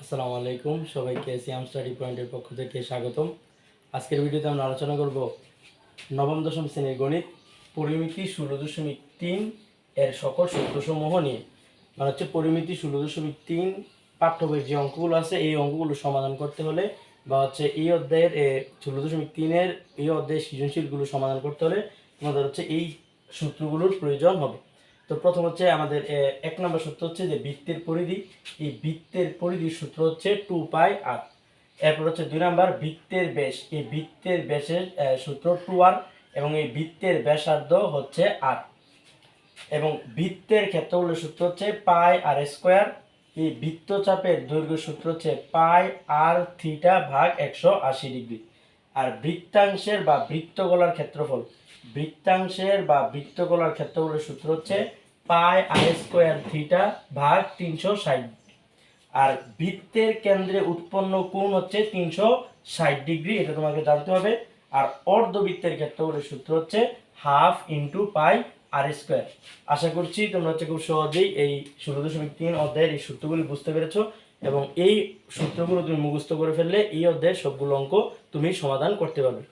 আসসালামু আলাইকুম, সবাইকে সিয়াম স্টাডি পয়েন্টের পক্ষ থেকে স্বাগতম। আজকের ভিডিওতে আমরা আলোচনা করব নবম, দশম শ্রেণির গণিত, পরিমিতি ষোলো দশমিক তিন এর সকল সূত্রসমূহ নিয়ে। মানে হচ্ছে পরিমিতি ষোলো দশমিক তিন পাঠ্য বইয়ের যে অঙ্কগুলো আছে, এই অঙ্কগুলো সমাধান করতে হলে বা হচ্ছে এই অধ্যায়ের ষোলো দশমিক তিনের এই অধ্যায়ের সৃজনশীলগুলো সমাধান করতে হলে তোমাদের হচ্ছে এই সূত্রগুলোর প্রয়োজন হবে। তো প্রথম হচ্ছে আমাদের এক নম্বর সূত্র হচ্ছে যে বৃত্তের পরিধি। এই বৃত্তের পরিধির সূত্র হচ্ছে টু পাই আর এরপর হচ্ছে দুই নম্বর, বৃত্তের ব্যাস। এই বৃত্তের ব্যাসের সূত্র টু আর এবং এই বৃত্তের ব্যাসার্ধ হচ্ছে আর এবং বৃত্তের ক্ষেত্রফলের সূত্র হচ্ছে পাই আর স্কোয়ার এই বৃত্তচাপের দৈর্ঘ্য সূত্র হচ্ছে পাই আর থিটা ভাগ একশো আশি ডিগ্রি আর বৃত্তাংশের বা বৃত্তগলার ক্ষেত্রফল। বৃত্তাংশের বা বৃত্তগলার ক্ষেত্রফলের সূত্র হচ্ছে পাই আর স্কোয়ার থিটা ভাগ তিনশো ষাট। আর বৃত্তের কেন্দ্রে উৎপন্ন কোণ হচ্ছে তিনশো ষাট ডিগ্রি, এটা তোমাকে জানতে হবে। আর অর্ধবৃত্তের ক্ষেত্রফলের সূত্র হচ্ছে half into pi r square. আশা করছি তোমরা হচ্ছে খুব সহজেই এই ষোলো দশমিক তিন অধ্যায়ের এই সূত্রগুলি বুঝতে পেরেছ। এবং এই সূত্রগুলো তুমি মুখস্থ করে ফেললে এই অধ্যায়ের সবগুলো অঙ্ক তুমি সমাধান করতে পারবে।